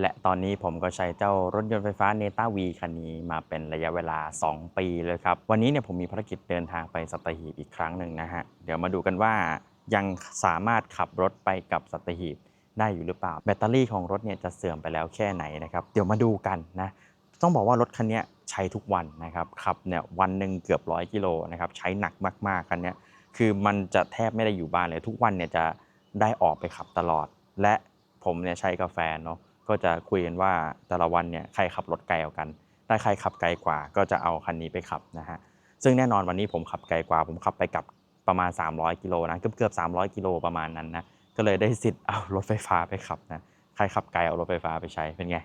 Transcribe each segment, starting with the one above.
และตอนนี้ผมก็ใช้เจ้ารถยนต์ไฟฟ้าเนต้าวีคันนี้มาเป็นระยะเวลา 2 ปีเลยครับ วันนี้เนี่ยผมมีภารกิจเดินทางไปสัตหีบอีกครั้งหนึ่งนะฮะ เดี๋ยวมาดูกันว่ายังสามารถขับรถไปกับสัตหีบได้อยู่หรือเปล่า แบตเตอรี่ของรถเนี่ยจะเสื่อมไปแล้วแค่ไหนนะครับ เดี๋ยวมาดูกันนะ ต้องบอกว่ารถคันนี้ใช้ทุกวันนะครับ ขับเนี่ยวันหนึ่งเกือบร้อยกิโลนะครับ ใช้หนักมากๆคันนี้คือมันจะแทบไม่ได้อยู่บ้านเลย ทุกวันเนี่ยจะได้ออกไปขับตลอด และผมเนี่ยใช้กาแฟเนาะ ก็จะคุยกันว่าแต่ละวันเนี่ยใครขับรถไกลกว่ากัน ถ้าใครขับไกลกว่าก็จะเอาคันนี้ไปขับนะฮะ ซึ่งแน่นอนวันนี้ผมขับไกลกว่า ผมขับไปกับประมาณ 300 กิโลนะ เกือบเกือบ300 กิโลประมาณนั้นนะ ก็เลยได้สิทธิ์เอารถไฟฟ้าไปขับนะ ใครขับไกลเอารถไฟฟ้าไปใช้ เป็นไง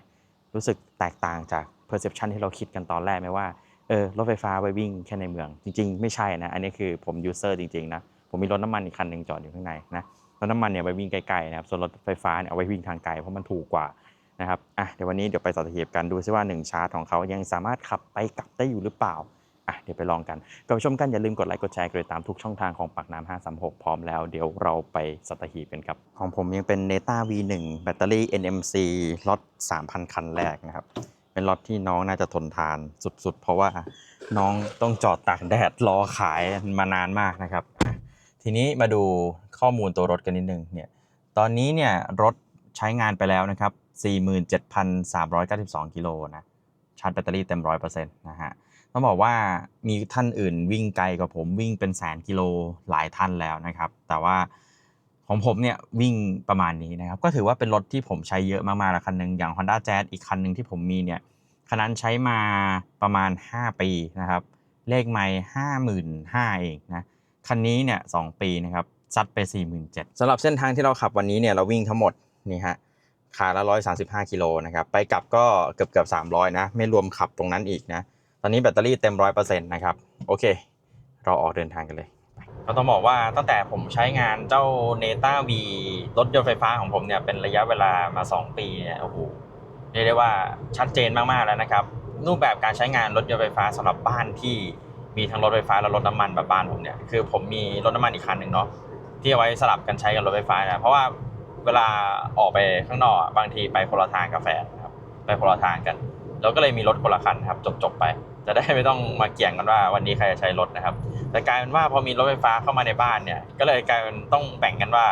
รู้สึกแตกต่างจาก perception ที่เราคิดกันตอนแรกไหมว่า เออ รถไฟฟ้าไว้วิ่งแค่ในเมือง จริง ๆ ไม่ใช่นะ อันนี้คือผม user จริง ๆ นะ ผมมีรถน้ำมันอีกคันหนึ่งจอดอยู่ข้างในนะรถน้ำมันเนี่ยไว้วิ่งไกลๆนะครับ ส่วนรถไฟฟ้าเนี่ยเอาไว้วิ่งทางไกลเพราะมันถูกกว่า นะครับอะเดี๋ยววันนี้เดี๋ยวไปสัตหีบกันดูซิว่า 1 ชาร์จของเขายังสามารถขับไปกลับได้อยู่หรือเปล่าอะเดี๋ยวไปลองกันก่อนไปชมกันอย่าลืมกดไลค์กดแชร์กันเลยตามทุกช่องทางของปากน้ำ536 พร้อมแล้วเดี๋ยวเราไปสัตหีบกันครับ ของผมยังเป็น Neta V1 แบตเตอรี่ NMC ล็อต3,000 คันแรกนะครับ เป็นรถที่น้องน่าจะทนทานสุดๆ เพราะว่าน้องต้องจอดตากแดดรอขายมานานมากนะครับ ทีนี้มาดูข้อมูลตัวรถกันนิดนึงเนี่ยตอนนี้เนี่ยรถใช้งานไปแล้วนะครับ 47,392 กิโลนะชาร์จแบตเตอรี่เต็ม100%นต์นะฮะต้องบอกว่ามีท่านอื่นวิ่งไกลกว่าผมวิ่งเป็นแสนกิโลหลายท่านแล้วนะครับ แต่ว่าของผมเนี่ยวิ่งประมาณนี้นะครับ ก็ถือว่าเป็นรถที่ผมใช้เยอะมากๆแล้วคันหนึ่งอย่าง Honda Jazz อีกคันหนึ่งที่ผมมีเนี่ยคันนั้นใช้มาประมาณ 5 ปีนะครับ เลขไม่ห้าหมื่นห้าเองนะคันนี้เนี่ยสปีนะครับซัดไป47,000สำหรับเส้นทางที่เราขับวันนี้เนี่ยเราวิ่งทั้งหมดนี่ฮะ ขาละ135กิโลนะครับ ไปกลับก็เกือบเกือบ300นะ ไม่รวมขับตรงนั้นอีกนะ ตอนนี้แบตเตอรี่เต็ม100%นต์นะครับ โอเค เราออกเดินทางกันเลย เราต้องบอกว่าตั้งแต่ผมใช้งานเจ้า Neta V รถยนต์ไฟฟ้าของผมเนี่ย เป็นระยะเวลามา 2 ปีเนี่ย โอ้โห เรียกได้ว่าชัดเจนมาก ๆ แล้วนะครับ รูปแบบการใช้งานรถยนต์ไฟฟ้าสำหรับบ้านที่มีทั้งรถไฟฟ้าและรถน้ำมันแบบบ้านผมเนี่ย คือผมมีรถน้ำมันอีกคันหนึ่งเนาะที่เอาไว้สลับกันใช้กับรถไฟฟ้านะ เพราะว่า เวลาออกไปข้างนอกบางทีไปคนละทางกาแฟนครับ ไปคนละทางกันเราก็เลยมีรถคนละคันครับ จบๆไป จะได้ไม่ต้องมาเกี่ยงกันว่าวันนี้ใครจะใช้รถนะครับ แต่กลายเป็นว่าพอมีรถไฟฟ้าเข้ามาในบ้านเนี่ย ก็เลยกลายเป็นต้องแบ่งกันว่า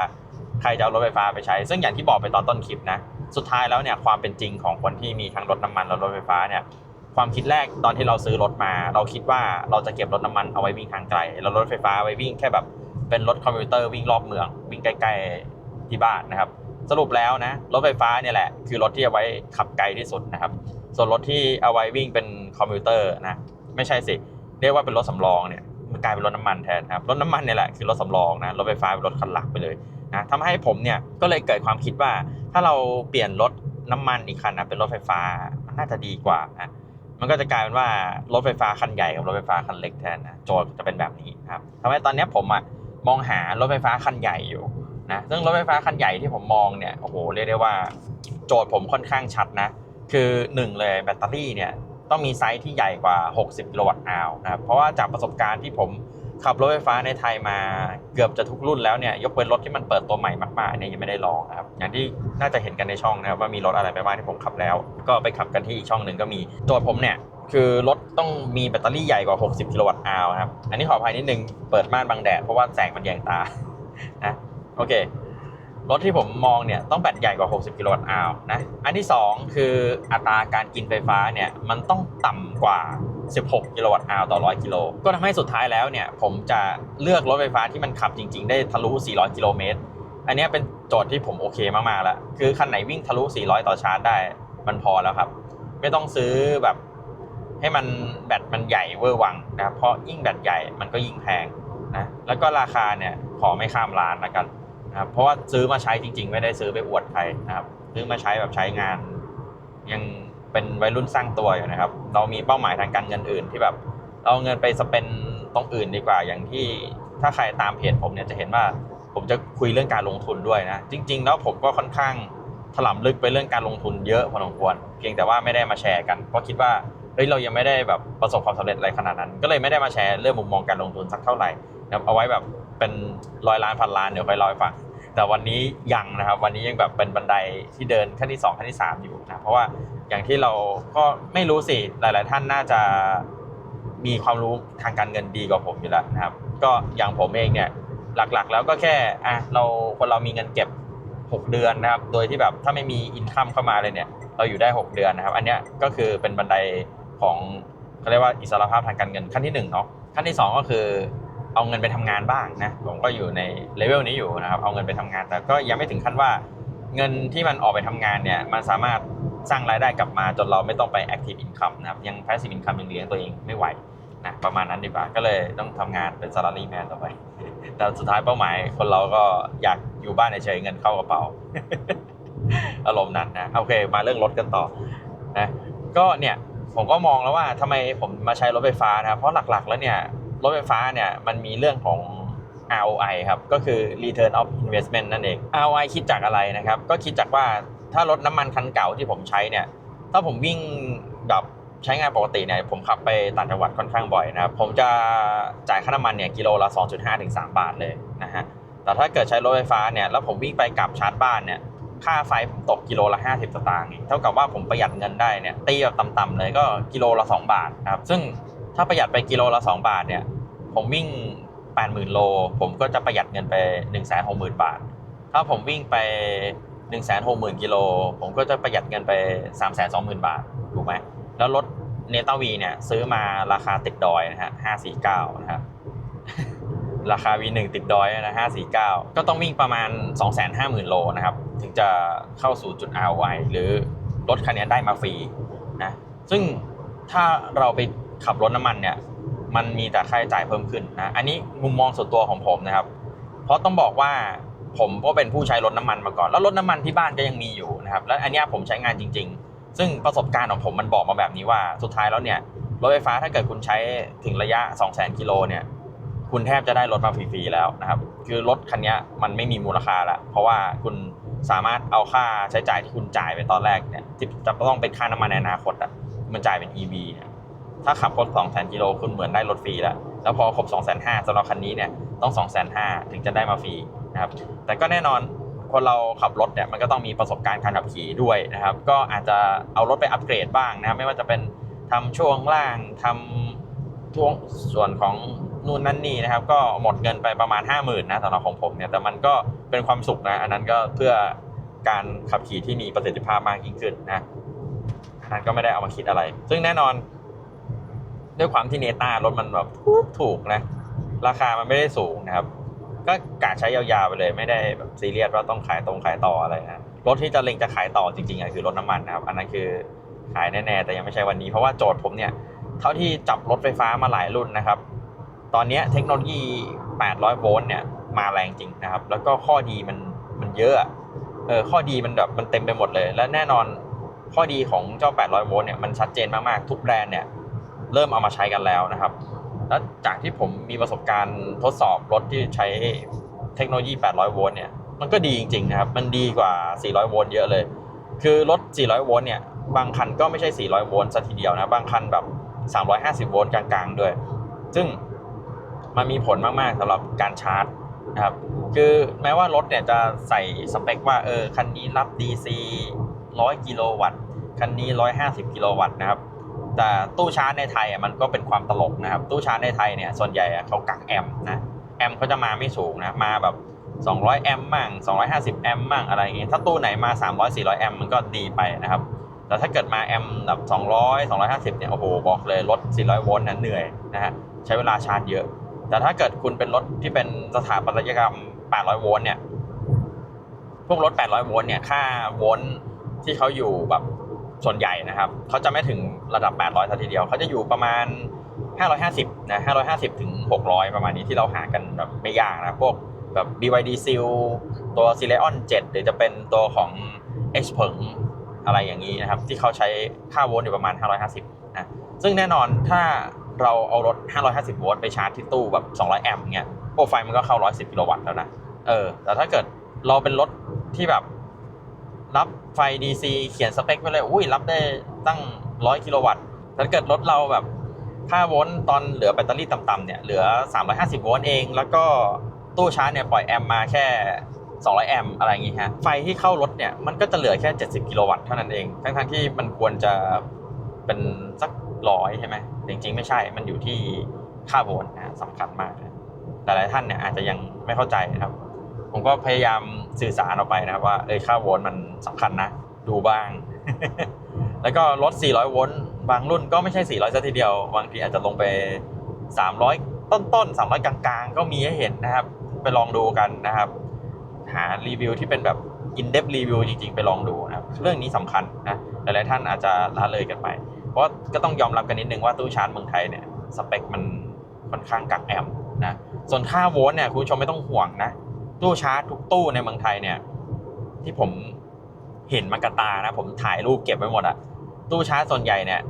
ใครจะเอารถไฟฟ้าไปใช้ ซึ่งอย่างที่บอกไปตอนต้นคลิปนะ สุดท้ายแล้วเนี่ยความเป็นจริงของคนที่มีทั้งรถน้ำมันและรถไฟฟ้าเนี่ย ความคิดแรกตอนที่เราซื้อรถมา เราคิดว่าเราจะเก็บรถน้ำมันเอาไว้วิ่งทางไกล แล้วรถไฟฟ้าไว้วิ่งแค่แบบเป็นรถคอมพิวเตอร์วิ่งรอบเมือง วิ่งใกล้ๆ ที่บ้านนะครับ สรุปแล้วนะรถไฟฟ้าเนี่ยแหละคือรถที่เอาไว้ขับไกลที่สุดนะครับ ส่วนรถที่เอาไว้วิ่งเป็นคอมพิวเตอร์นะไม่ใช่สิเรียกว่าเป็นรถสำรองเนี่ยมันกลายเป็นรถน้ำมันแทนครับรถน้ำมันเนี่ยแหละคือรถสำรองนะรถไฟฟ้าเป็นรถคันหลักไปเลยนะทำให้ผมเนี่ยก็เลยเกิดความคิดว่า ถ้าเราเปลี่ยนรถน้ำมันอีกคันนะเป็นรถไฟฟ้ามันน่าจะดีกว่านะมันก็จะกลายเป็นว่ารถไฟฟ้าคันใหญ่กับรถไฟฟ้าคันเล็กแทนนะโจทย์จะเป็นแบบนี้ครับทำให้ตอนนี้ผมอะมองหารถไฟฟ้าคันใหญ่อยู่ นะซึ่งรถไฟฟ้าคันใหญ่ที่ผมมองเนี่ยโอ้โหเรียกได้ว่าโจทย์ผมค่อนข้างชัดนะ คือหนึ่งเลยแบตเตอรี่เนี่ยต้องมีไซส์ที่ใหญ่กว่า 60กิโลวัตต์อาวนะครับเพราะว่าจากประสบการณ์ที่ผมขับรถไฟฟ้าในไทยมาเกือบจะทุกรุ่นแล้วเนี่ยยกเว้นรถที่มันเปิดตัวใหม่มากๆเนี่ยยังไม่ได้ลองนะครับอย่างที่น่าจะเห็นกันในช่องนะครับว่ามีรถอะไรไปบ้างที่ผมขับแล้ว ก็ไปขับกันที่อีกช่องหนึ่งก็มีโจทย์ผมเนี่ยคือรถต้องมีแบตเตอรี่ใหญ่กว่า 60กิโลวัตต์อาวครับอันนี้ขออภัยนิดนึงเปิดม่านบังแดดเพราะว่าแสงมันแยงตานะ โอเค รถที่ผมมองเนี่ยต้องแบตใหญ่กว่า 60 กิโลวัตต์อาวนะ อันที่ 2 คืออัตราการกินไฟฟ้าเนี่ยมันต้องต่ำกว่า 16 กิโลวัตต์อาวต่อ 100 กิโล ก็ทำให้สุดท้ายแล้วเนี่ยผมจะเลือกรถไฟฟ้าที่มันขับจริง ๆ ได้ทะลุ 400 กิโลเมตร อันนี้เป็นโจทย์ที่ผมโอเคมากๆแล้ว คือคันไหนวิ่งทะลุ 400 ต่อชาร์จได้มันพอแล้วครับ ไม่ต้องซื้อแบบให้มันแบตมันใหญ่เวอร์วังนะเพราะยิ่งแบตใหญ่มันก็ยิ่งแพงนะแล้วก็ราคาเนี่ยขอไม่ข้ามล้านแล้วกัน นะครับเพราะว่าซื้อมาใช้จริง ๆ ไม่ได้ซื้อไปอวดใครนะครับซื้อมาใช้แบบใช้งาน ยังเป็นวัยรุ่นสร้างตัวอยู่นะครับ เรามีเป้าหมายทางการเงินอื่นที่แบบเราเอาเงินไปสเปนตรงอื่นดีกว่าอย่างที่ถ้าใครตามเพจผมเนี่ยจะเห็นว่าผมจะคุยเรื่องการลงทุนด้วยนะ จริง ๆ แล้วผมก็ค่อนข้างถลำลึกไปเรื่องการลงทุนเยอะพอสมควร เพียงแต่ว่าไม่ได้มาแชร์กัน เพราะคิดว่าเฮ้ยเรายังไม่ได้แบบประสบความสำเร็จอะไรขนาดนั้น ก็เลยไม่ได้มาแชร์เรื่องมุมมองการลงทุนสักเท่าไหร่นะเอาไว้แบบ เป็นร้อยล้านพันล้านเดี๋ยวค่อยล่าให้ฟังแต่วันนี้ยังนะครับ วันนี้ยังแบบเป็นบันไดที่เดินขั้นที่2ขั้นที่ 3 อยู่นะเพราะว่าอย่างที่เราก็ไม่รู้สิหลาย ๆ ท่านน่าจะมีความรู้ทางการเงินดีกว่าผมอยู่แล้วนะครับ ก็อย่างผมเองเนี่ยหลัก ๆ แล้วก็แค่อะเราคนเรามีเงินเก็บ 6 เดือนนะครับ โดยที่แบบถ้าไม่มีอินคัมเข้ามาเลยเนี่ยเราอยู่ได้ 6 เดือนนะครับ อันเนี้ยก็คือเป็นบันไดของเขาเรียกว่าอิสรภาพทางการเงินขั้นที่1เนาะขั้นที่ 2 ก็คือ เอาเงินไปทำงานบ้างนะผมก็อยู่ในเลเวลนี้อยู่นะครับเอาเงินไปทำงาน แต่ก็ยังไม่ถึงขั้นว่าเงินที่มันออกไปทำงานเนี่ยมันสามารถสร้างรายได้กลับมาจนเราไม่ต้องไป active income นะครับยัง passive income ยังเลี้ยงตัวเองไม่ไหวนะประมาณนั้นดีกว่าก็เลยต้องทำงานเป็น salary man ต่อไป แต่สุดท้ายเป้าหมายคนเราก็อยากอยู่บ้านเฉยเงินเข้ากระเป๋า อารมณ์นั้นนะโอเค มาเรื่องรถกันต่อนะก็เนี่ยผมก็มองแล้วว่าทำไมผมมาใช้รถไฟฟ้านะเพราะหลักๆ แล้วเนี่ย รถไฟฟ้าเนี่ยมันมีเรื่องของ ROI ครับก็คือ Return of Investment นั่นเอง ROI คิดจากอะไรนะครับ ก็คิดจากว่าถ้ารถน้ำมันคันเก่าที่ผมใช้เนี่ยถ้าผมวิ่งแบบใช้งานปกติเนี่ยผมขับไปต่างจังหวัดค่อนข้างบ่อยนะครับผมจะจ่ายค่าน้ำมันเนี่ยกิโลละ 2.5ถึง3บาทเลยนะฮะแต่ถ้าเกิดใช้รถไฟฟ้าเนี่ยแล้วผมวิ่งไปกลับชาร์จบ้านเนี่ยค่าไฟผมตกกิโลละ 50 สตางค์เองเท่ากับว่าผมประหยัดเงินได้เนี่ยตีแบบต่ำๆเลยก็กิโลละ 2 บาทนะครับซึ่ง ถ้าประหยัดไปกิโลละ 2 บาทเนี่ย ผมวิ่ง 80,000 โล ผมก็จะประหยัดเงินไป 160,000 บาท ถ้าผมวิ่งไป 160,000 กิโล ผมก็จะประหยัดเงินไป 320,000 บาท ถูกไหม แล้วรถเนต้าวีเนี่ย ซื้อมาราคาติดดอยนะฮะ 549 นะครับ ราคา V1 ติดดอยนะ 549 ก็ต้องวิ่งประมาณ 250,000 โลนะครับ ถึงจะเข้าสู่จุด ROI หรือรถคันนี้ได้มาฟรีนะ ซึ่งถ้าเราไป ขับรถน้ำมันเนี่ยมันมีแต่ค่าใช้จ่ายเพิ่มขึ้นนะอันนี้มุมมองส่วนตัวของผมนะครับ เพราะต้องบอกว่าผมก็เป็นผู้ใช้รถน้ำมันมาก่อน แล้วรถน้ำมันที่บ้านก็ยังมีอยู่นะครับแล้วอันนี้ผมใช้งานจริง ๆ ซึ่งประสบการณ์ของผมมันบอกมาแบบนี้ว่าสุดท้ายแล้วเนี่ยรถไฟฟ้าถ้าเกิดคุณใช้ถึงระยะ 200,000กิโลเนี่ยคุณแทบจะได้รถมาฟรีๆแล้วนะครับ คือรถคันนี้มันไม่มีมูลค่าละเพราะว่าคุณสามารถเอาค่าใช้จ่ายที่คุณจ่ายไปตอนแรกเนี่ยที่จะต้องเป็นค่าน้ำมันในอนาคตอะมันจ่ายเป็น EV เนี่ย ถ้าขับครถ2 0 0 0 0กิโลคุณเหมือนได้รถฟรีแล้วแล้วพอครบ2 5 0 0 0สำหรับคันนี้เนี่ยต้อง 2 5 0 0 0ถึงจะได้มาฟรีนะครับแต่ก็แน่นอนคนเราขับรถเนี่ยมันก็ต้องมีประสบการณ์การขับขี่ด้วยนะครับ ก็อาจจะเอารถไปอัปเกรดบ้างนะครับไม่ว่าจะเป็นทำช่วงล่างทำช่วงส่วนของนู่นนั่นนี่นะครับ ก็หมดเงินไปประมาณ 5 0,000นะสำหรับของผมเนี่ยแต่มันก็เป็นความสุขนะอันนั้นก็เพื่อการขับขี่ที่มีประสิทธิภาพมากยิ่งขึ้นนะอันนั้นก็ไม่ได้เอามาคิดอะไร ซึ่งแน่นอน ด้วยความที่เนต้ารถมันแบบถูกนะ ราคามันไม่ได้สูงนะครับ ก็กะใช้ยาวๆไปเลยไม่ได้แบบซีเรียสว่าต้องขายตรงขายต่ออะไรนะรถที่จะเล็งจะขายต่อจริงๆอะคือรถน้ำมันนะครับ อันนั้นคือขายแน่ๆแต่ยังไม่ใช่วันนี้เพราะว่าโจทย์ผมเนี่ยเท่าที่จับรถไฟฟ้ามาหลายรุ่นนะครับ ตอนนี้เทคโนโลยี 800 โวลต์เนี่ยมาแรงจริงนะครับ แล้วก็ข้อดีมันมันเยอะอะเออข้อดีมันแบบมันเต็มไปหมดเลย และแน่นอนข้อดีของเจ้า 800 โวลต์เนี่ยมันชัดเจนมากๆ ทุกแบรนด์เนี่ย เริ่มเอามาใช้กันแล้วนะครับ แล้วจากที่ผมมีประสบการณ์ทดสอบรถที่ใช้เทคโนโลยี 800 โวลต์เนี่ย มันก็ดีจริงๆนะครับ มันดีกว่า 400 โวลต์เยอะเลย คือรถ 400 โวลต์เนี่ย บางคันก็ไม่ใช่ 400 โวลต์ซะทีเดียวนะ บางคันแบบ 350 โวลต์กลางๆ ด้วย ซึ่งมันมีผลมากๆสำหรับการชาร์จนะครับคือแม้ว่ารถเนี่ยจะใส่สเปคว่าเออคันนี้รับ DC 100 กิโลวัตต์ คันนี้ 150 กิโลวัตต์นะครับ แต่ตู้ชาร์จในไทยอะมันก็เป็นความตลกนะครับ ตู้ชาร์จในไทยเนี่ยส่วนใหญ่เขากักแอมป์นะแอมป์เขาจะมาไม่สูงนะมาแบบ 200 แอมป์มั่ง250 แอมป์มั่งอะไรอย่างงี้ถ้าตู้ไหนมา 300 400 แอมป์มันก็ดีไปนะครับแต่ถ้าเกิดมาแอมป์แบบ200 250เนี่ยโอ้โหบอกเลยรถ 400 โวลต์นั้นเหนื่อยนะฮะใช้เวลาชาร์จเยอะ แต่ถ้าเกิดคุณเป็นรถที่เป็นสถาปัตยกรรม 800 โวลต์เนี่ยพวกรถ 800 โวลต์เนี่ยค่าโวลต์ที่เขาอยู่แบบ ส่วนใหญ่นะครับเขาจะไม่ถึงระดับ 800ทัทีเดียวเขาจะอยู่ประมาณ 550นะ550 ถึง 600 ประมาณนี้ที่เราหากันแบบไม่ยากนะพวกแบบ BYD Seal ตัว c e l e o n 7 หรือจะเป็นตัวของ X เผิงอะไรอย่างนี้นะครับ ที่เขาใช้ค่าโวลต์อยู่ประมาณ 550นะซึ่งแน่นอนถ้าเราเอารถ 550 โวลต์ไปชาร์จที่ตู้แบบ 200 แอมป์เงี้ยโปรไฟล์มันก็เข้า 110 กิโลวัตต์แล้วนะ เออ แต่ถ้าเกิดเราเป็นรถที่แบบ รับไฟ DC เขียนสเปคไว้เลย อุ้ยรับได้ตั้ง 100 กิโลวัตต์ถ้าเกิดรถเราแบบค่าโวลต์ตอนเหลือแบตเตอรี่ต่ำๆเนี่ยเหลือ 350 โวลต์เอง แล้วก็ตู้ชาร์จเนี่ยปล่อยแอมมาแค่ 200 แอมอะไรอย่างงี้ฮะ ไฟที่เข้ารถเนี่ยมันก็จะเหลือแค่ 70 กิโลวัตต์เท่านั้นเอง ทั้งๆที่มันควรจะเป็นสักร้อยใช่ไหมจริงๆ ไม่ใช่ มันอยู่ที่ค่าโวลต์นะสำคัญมากแต่หลายท่านเนี่ยอาจจะยังไม่เข้าใจนะครับ ผมก็พยายามสื่อสารออกไปนะครับว่าเออค่าโวลต์มันสำคัญนะ ดูบ้าง แล้วก็รถ 400 โวลต์บางรุ่นก็ไม่ใช่ 400ซะทีเดียว บางทีอาจจะลงไป 300 ต้นๆ300 กลางๆ ก็มีให้เห็นนะครับ ไปลองดูกันนะครับ หารีวิวที่เป็นแบบ in depth review จริงๆ ไปลองดูนะครับเรื่องนี้สำคัญนะหลายๆท่านอาจจะละเลยกันไป เพราะก็ต้องยอมรับกันนิดนึงว่าตู้ชาร์จเมืองไทยเนี่ยสเปคมันค่อนข้างกักแอมนะส่วนค่าโวลต์เนี่ยคุณผู้ชมไม่ต้องห่วงนะ ตู้ชาร์จทุกตู้ในเมืองไทยเนี่ย ที่ผมเห็นมากระตานะ ผมถ่ายรูปเก็บไว้หมดอะตู้ชาร์จส่วนใหญ่เนี่ย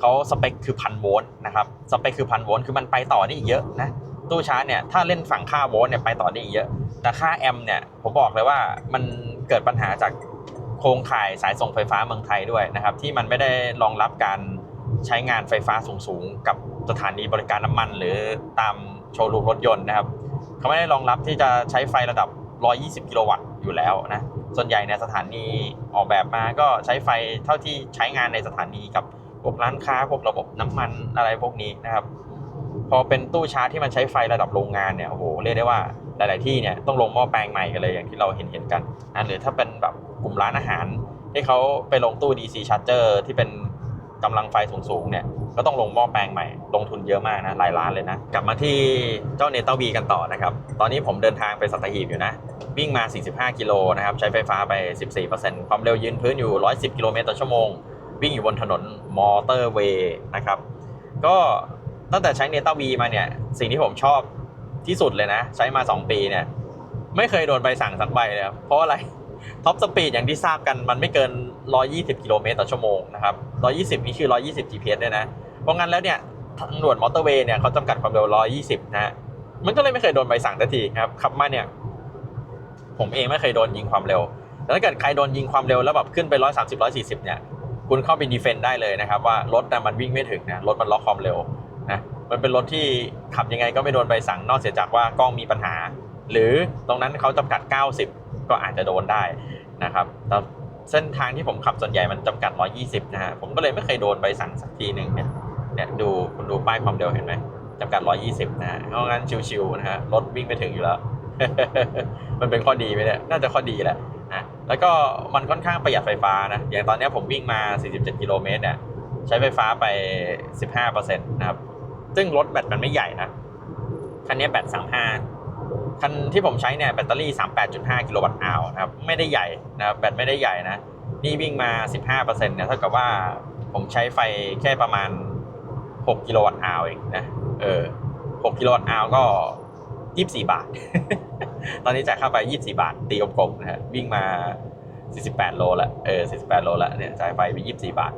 เขาสเปคคือพันโวลต์นะครับสเปคคือพันโวลต์คือมันไปต่อได้อีกเยอะนะตู้ชาร์จเนี่ยถ้าเล่นฝั่งค่าโวลต์เนี่ยไปต่อได้อีกเยอะ แต่ค่าแอมป์เนี่ยผมบอกเลยว่ามันเกิดปัญหาจากโครงข่ายสายส่งไฟฟ้าเมืองไทยด้วยนะครับ ที่มันไม่ได้รองรับการใช้งานไฟฟ้าสูงๆ กับสถานีบริการน้ำมันหรือตามโชว์รูมรถยนต์นะครับ เขาไม่ได้รองรับที่จะใช้ไฟระดับ 120 กิโลวัตต์อยู่แล้วนะ ส่วนใหญ่เนี่ยสถานีออกแบบมาก็ใช้ไฟเท่าที่ใช้งานในสถานีกับพวกร้านค้าพวกระบบน้ำมันอะไรพวกนี้นะครับ พอเป็นตู้ชาร์จที่มันใช้ไฟระดับโรงงานเนี่ยโอ้โหเรียกได้ว่าหลาย ๆ ที่เนี่ยต้องลงหม้อแปลงใหม่กันเลยอย่างที่เราเห็นเห็นกันนะหรือถ้าเป็นแบบกลุ่มร้านอาหารที่เขาไปลงตู้ DC charger ที่เป็นกำลังไฟสูง ๆ เนี่ย ก็ต้องลงหม้อแปลงใหม่ ลงทุนเยอะมากนะหลายล้านเลยนะ กลับมาที่เจ้าเนต้าวีกันต่อนะครับ ตอนนี้ผมเดินทางไปสัตหีบอยู่นะ วิ่งมา 45 กิโลนะครับ ใช้ไฟฟ้าไป 14%ความเร็วยืนพื้นอยู่ 110 กิโลเมตรต่อชั่วโมง วิ่งอยู่บนถนนมอเตอร์เวย์นะครับ ก็ตั้งแต่ใช้เนต้าวีมาเนี่ย สิ่งที่ผมชอบที่สุดเลยนะ ใช้มา 2 ปีเนี่ย ไม่เคยโดนใบสั่งสักใบเลยเพราะอะไรท็อปสปีดอย่างที่ทราบกันมันไม่เกิน 120 กิโลเมตรต่อชั่วโมงนะครับ 120 นี่คือ 120 GPS ด้วยนะ เพราะงั้นแล้วเนี่ยทางด่วนมอเตอร์เวย์เนี่ยเขาจำกัดความเร็ว 120 นะฮะมันก็เลยไม่เคยโดนใบสั่งสักทีครับขับมาเนี่ย ผมเองไม่เคยโดนยิงความเร็วแต่ถ้าเกิดใครโดนยิงความเร็วแล้วแบบขึ้นไป 130 140 เนี่ย คุณเข้าไปดีเฟนต์ได้เลยนะครับ ว่ารถน่ะมันวิ่งไม่ถึงนะรถมันล็อกความเร็วนะมันเป็นรถที่ขับยังไงก็ไม่โดนใบสั่งนอกเสียจากว่ากล้องมีปัญหา หรือตรงนั้นเขาจำกัด 90 ก็อาจจะโดนได้นะครับแต่เส้นทางที่ผมขับส่วนใหญ่มันจำกัด 120 นะฮะผมก็เลยไม่เคยโดนใบสั่งสักทีหนึ่งเนี่ย เนี่ยดูคุณดูป้ายความเร็วเห็นไหมจำกัด 120นะฮะเพราะงั้นชิวๆนะฮะรถวิ่งไปถึงอยู่แล้ว มันเป็นข้อดีไหมเนี่ยน่าจะข้อดีแหละนะแล้วก็มันค่อนข้างประหยัดไฟฟ้านะ อย่างตอนนี้ผมวิ่งมา 47 กิโลเมตรเนี่ยใช้ไฟฟ้าไป 15%นะครับ ซึ่งรถแบตมันไม่ใหญ่นะ คันนี้แบต 35 คันที่ผมใช้เนี่ยแบตเตอรี่ 38.5 กิโลวัตต์อาวนะครับ ไม่ได้ใหญ่นะแบตไม่ได้ใหญ่นะ นี่วิ่งมา 15%เนี่ยเท่ากับว่าผมใช้ไฟแค่ประมาณ 6กิโลวัตต์อาวเองนะ เออ6กิโลวัตต์อาวก็ 24 บาท ตอนนี้จ่ายค่าไฟ24 บาท ตีกลมๆนะฮะ วิ่งมา 48 โลละเออ 48 โลละเนี่ยจ่ายไฟไป 24 บาท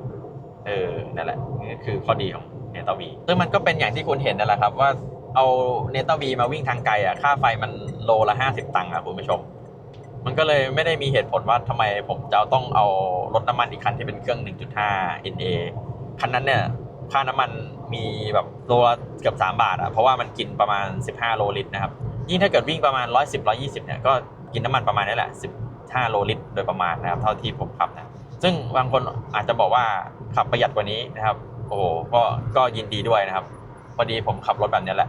เออ นั่นแหละนี่คือข้อดีของเนตาวีซึ่งมันก็เป็นอย่างที่คุณเห็นนั่นแหละครับว่าเอาเนตาวีมาวิ่งทางไกลอะ ค่าไฟมันโลละ 50 ตังค์อะคุณผู้ชม มันก็เลยไม่ได้มีเหตุผลว่าทำไมผมจะต้องเอารถน้ำมันอีกคันที่เป็นเครื่อง 1.5 NA คันนั้นเนี่ย ค่าน้ำมันมีแบบโลละเกือบ 3 บาทอะเพราะว่ามันกินประมาณ 15 โลลิตรนะครับยิ่งถ้าเกิดวิ่งประมาณ 110 120เนี่ยก็กินน้ำมันประมาณนี้แหละ 15 โลลิตร โดยประมาณนะครับเท่าที่ผมขับนะซึ่งบางคนอาจจะบอกว่าขับประหยัดกว่านี้นะครับ โอ้โหก็ก็ยินดีด้วยนะครับ พอดีผมขับรถแบบนี้แหละ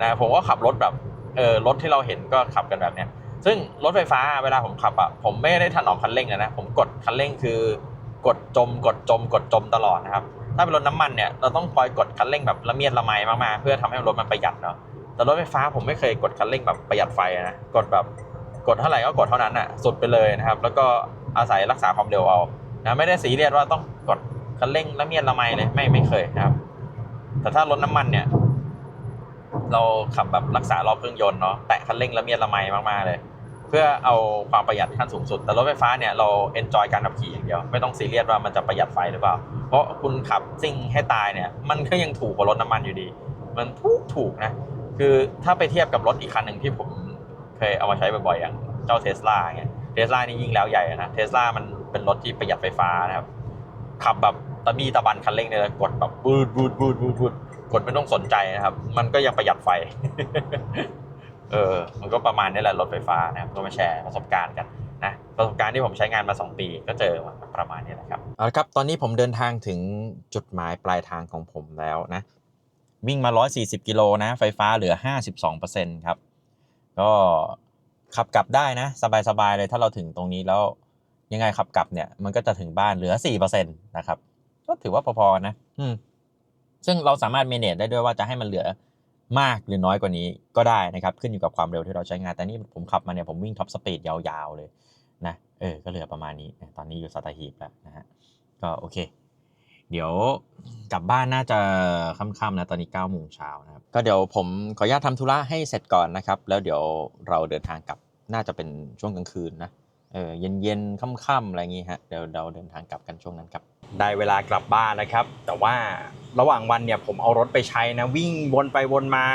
นะผมก็ขับรถแบบเออรถที่เราเห็นก็ขับกันแบบเนี้ยซึ่งรถไฟฟ้าเวลาผมขับอะผมไม่ได้ถนอมคันเร่งนะผมกดคันเร่งคือกดจมกดจมกดจมตลอดนะครับ ถ้าเป็นรถน้ำมันเนี่ยเราต้องคอยกดคันเร่งแบบละเมียดละไมมากๆเพื่อทำให้รถมันประหยัดเนาะแต่รถไฟฟ้าผมไม่เคยกดคันเร่งแบบประหยัดไฟนะกดแบบกดเท่าไหร่ก็กดเท่านั้นอะสุดไปเลยนะครับแล้วก็อาศัยรักษาความเร็วเอานะไม่ได้สีเรียสว่าต้องกดคันเร่งละเมียดละไมเลยไม่ไม่เคยนะครับ แต่ถ้ารถน้ำมันเนี่ย เราขับแบบรักษารอบเครื่องยนต์เนาะแตะคันเร่งละเมียดละไมมากๆเลย เพื่อเอาความประหยัดขั้นสูงสุด แต่รถไฟฟ้าเนี่ยเราเอนจอยการขับขี่อย่างเดียว ไม่ต้องซีเรียสว่ามันจะประหยัดไฟหรือเปล่า เพราะคุณขับซิ่งให้ตายเนี่ย มันก็ยังถูกกว่ารถน้ำมันอยู่ดี มันถูกถูกนะ คือถ้าไปเทียบกับรถอีกคันหนึ่งที่ผมเคยเอามาใช้บ่อยๆอย่างเจ้าเทสลาเงี้ยเทสลานี่ยิ่งแล้วใหญ่นะเทสลามันเป็นรถที่ประหยัดไฟฟ้านะครับขับแบบตะมีตะบันคันเร่งเนี่ยกดแบบบูดบูดบูดบูดบูดกดไม่ต้องสนใจนะครับ มันก็ยังประหยัดไฟ เออมันก็ประมาณนี้แหละรถไฟฟ้านะครับก็มาแชร์ประสบการณ์กันนะประสบการณ์ที่ผมใช้งานมา 2 ปีก็เจอมาประมาณนี้แหละครับเอาละครับตอนนี้ผมเดินทางถึงจุดหมายปลายทางของผมแล้วนะวิ่งมา 140 กิโลนะ ไฟฟ้าเหลือ 52%ครับ ก็ขับกลับได้นะ สบายๆเลยถ้าเราถึงตรงนี้แล้วยังไงขับกลับเนี่ยมันก็จะถึงบ้านเหลือ 4%นะครับ ก็ถือว่าพอๆนะ อืมซึ่งเราสามารถเมเนจได้ด้วยว่าจะให้มันเหลือ มากหรือน้อยกว่านี้ก็ได้นะครับ ขึ้นอยู่กับความเร็วที่เราใช้งาน แต่นี่ผมขับมาเนี่ยผมวิ่งท็อปสปีดยาวๆเลยนะเออก็เหลือประมาณนี้ตอนนี้อยู่สัตหีบแล้วนะฮะก็โอเคเดี๋ยวกลับบ้านน่าจะค่ำๆนะตอนนี้9โมงเช้านะครับก็เดี๋ยวผมขออนุญาตทำธุระให้เสร็จก่อนนะครับ แล้วเดี๋ยวเราเดินทางกลับน่าจะเป็นช่วงกลางคืนนะเออเย็นๆค่ำๆอะไรอย่างงี้ฮะเดี๋ยวเราเดินทางกลับกันช่วงนั้นครับ ได้เวลากลับบ้านนะครับ แต่ว่าระหว่างวันเนี่ยผมเอารถไปใช้นะวิ่งวนไปวนมา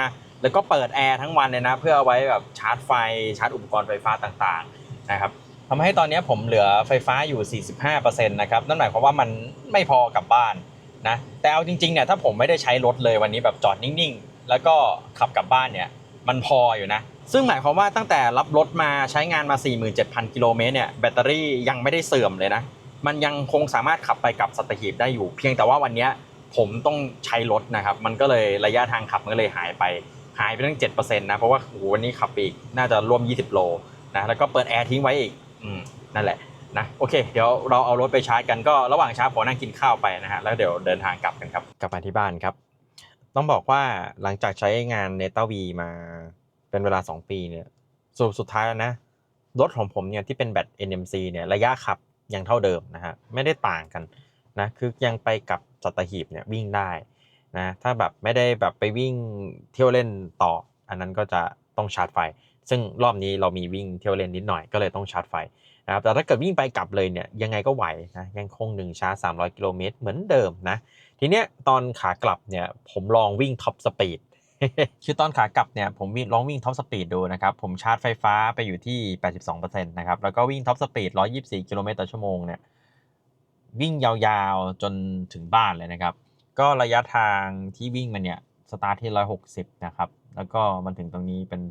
แล้วก็เปิดแอร์ทั้งวันเลยนะ เพื่อเอาไว้แบบชาร์จไฟชาร์จอุปกรณ์ไฟฟ้าต่างๆนะครับทำให้ตอนนี้ผมเหลือไฟฟ้าอยู่ 45%นะครับนั่นหมายความว่ามันไม่พอกลับบ้านนะแต่เอาจริงๆเนี่ยถ้าผมไม่ได้ใช้รถเลยวันนี้แบบจอดนิ่งๆ แล้วก็ขับกลับบ้านเนี่ยมันพออยู่นะ ซึ่งหมายความว่าตั้งแต่รับรถมาใช้งานมา 47,000 กิโลเมตรเนี่ยแบตเตอรี่ยังไม่ได้เสื่อมเลยนะ มันยังคงสามารถขับไปกับสัตหีบได้อยู่ เพียงแต่ว่าวันนี้ผมต้องใช้รถนะครับ มันก็เลยระยะทางขับมันก็เลยหายไป หายไปตั้ง7%นะ เพราะว่าโอ้โหวันนี้ขับไปอีกน่าจะร่วม 20 โลนะ แล้วก็เปิดแอร์ทิ้งไว้อีก อืม นั่นแหละนะ โอเค เดี๋ยวเราเอารถไปชาร์จกัน ก็ระหว่างชาร์จผมนั่งกินข้าวไปนะฮะ แล้วเดี๋ยวเดินทางกลับกันครับ กลับมาที่บ้านครับ ต้องบอกว่าหลังจากใช้งานเนต้าวีมาเป็นเวลา 2 ปีเนี่ยสรุปสุดท้ายแล้วนะ รถของผมเนี่ยที่เป็นแบต NMC เนี่ย ระยะขับ ยังเท่าเดิมนะฮะไม่ได้ต่างกันนะคือยังไปกับสัตหีบเนี่ยวิ่งได้นะถ้าแบบไม่ได้แบบไปวิ่งเที่ยวเล่นต่อ อันนั้นก็จะต้องชาร์จไฟ ซึ่งรอบนี้เรามีวิ่งเที่ยวเล่นนิดหน่อยก็เลยต้องชาร์จไฟนะครับแต่ถ้าเกิดวิ่งไปกลับเลยเนี่ยยังไงก็ไหวนะยังคงหนึ่งชาร์จ300 กิโลเมตรเหมือนเดิมนะทีเนี้ยตอนขากลับเนี่ยผมลองวิ่งท็อปสปีด คือตอนขากลับเนี่ยผมวิ่งลองวิ่งท็อปสปีดดูนะครับผมชาร์จไฟฟ้าไปอยู่ที่ 82%นะครับแล้วก็วิ่งท็อปสปีด 124 กิโลเมตรต่อชั่วโมงเนี่ยวิ่งยาวๆจนถึงบ้านเลยนะครับ ก็ระยะทางที่วิ่งมันเนี่ยสตาร์ทที่ 160 นะครับ แล้วก็มันถึงตรงนี้เป็น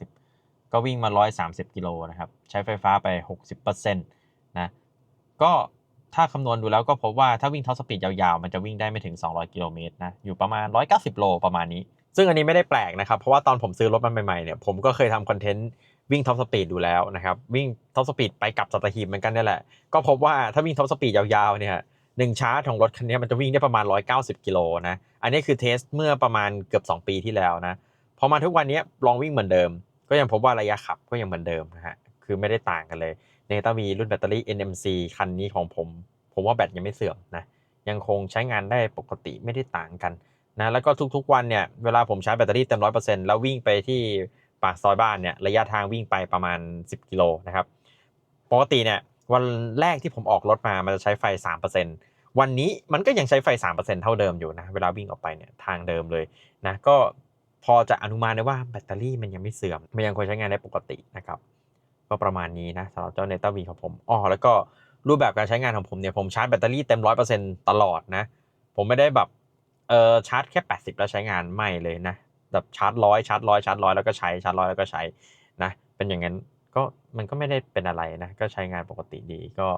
290 ก็วิ่งมา 130 กิโลนะครับ ใช้ไฟฟ้าไป 60%นะก็ถ้าคำนวณดูแล้วก็พบว่าถ้าวิ่งท็อปสปีดยาวๆ มันจะวิ่งได้ไม่ถึง 200 กิโลเมตรนะ อยู่ประมาณ 190 โลประมาณนี้ ซึ่งอันนี้ไม่ได้แปลกนะครับ เพราะว่าตอนผมซื้อรถมันใหม่ๆเนี่ยผมก็เคยทำคอนเทนต์วิ่งท็อปสปีดดูแล้วนะครับ วิ่งท็อปสปีดไปกับสัตหีบเหมือนกันนี่แหละ ก็พบว่าถ้าวิ่งท็อปสปีดยาวๆเนี่ยหนึ่งชาร์จของรถคันนี้มันจะวิ่งได้ประมาณ 190 กิโลนะ อันนี้คือเทสเมื่อประมาณเกือบ 2 ปีที่แล้วนะพอมาทุกวันนี้ลองวิ่งเหมือนเดิม ก็ยังพบว่าระยะขับก็ยังเหมือนเดิมนะฮะคือไม่ได้ต่างกันเลยเนต้าวีรุ่นแบตเตอรี่ NMC คันนี้ของผม ผมว่าแบตยังไม่เสื่อมนะยังคงใช้งานได้ปกติไม่ได้ต่างกัน นะแล้วก็ทุกๆวันเนี่ยเวลาผมใช้แบตเตอรี่เต็มร้อยเปอร์เซ็นต์แล้ววิ่งไปที่ปากซอยบ้านเนี่ยระยะทางวิ่งไปประมาณ 10 กิโลนะครับปกติเนี่ยวันแรกที่ผมออกรถมามันจะใช้ไฟ 3%วันนี้มันก็ยังใช้ไฟ 3%เท่าเดิมอยู่นะเวลาวิ่งออกไปเนี่ยทางเดิมเลยนะก็พอจะอนุมานได้ว่าแบตเตอรี่มันยังไม่เสื่อม มันยังคงใช้งานได้ปกตินะครับก็ประมาณนี้นะสำหรับเจ้าเนต้าวีของผมอ๋อแล้วก็รูปแบบการใช้งานของผมเนี่ยผมชาร์จแบตเตอรี่เต็มร้อยเปอร์เซ็นต์ตลอดนะผมไม่ได้แบบ เออชาร์จแค่แปดสิบแล้วใช้งานไม่เลยนะแบบชาร์จร้อยชาร์จร้อยชาร์จร้อยแล้วก็ใช้ชาร์จร้อยแล้วก็ใช้นะเป็นอย่างนั้นก็มันก็ไม่ได้เป็นอะไรนะก็ใช้งานปกติดีก็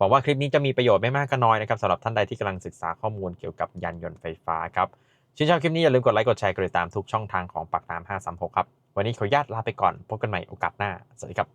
บอกว่าคลิปนี้จะมีประโยชน์ไม่มากก็น้อยนะครับสำหรับท่านใดที่กำลังศึกษาข้อมูลเกี่ยวกับยานยนต์ไฟฟ้าครับชื่นชอบคลิปนี้อย่าลืมกดไลค์กดแชร์กดติดตามทุกช่องทางของปากน้ำ536 ครับ วันนี้ขออนุญาตลาไปก่อน พบกันใหม่โอกาสหน้า สวัสดีครับ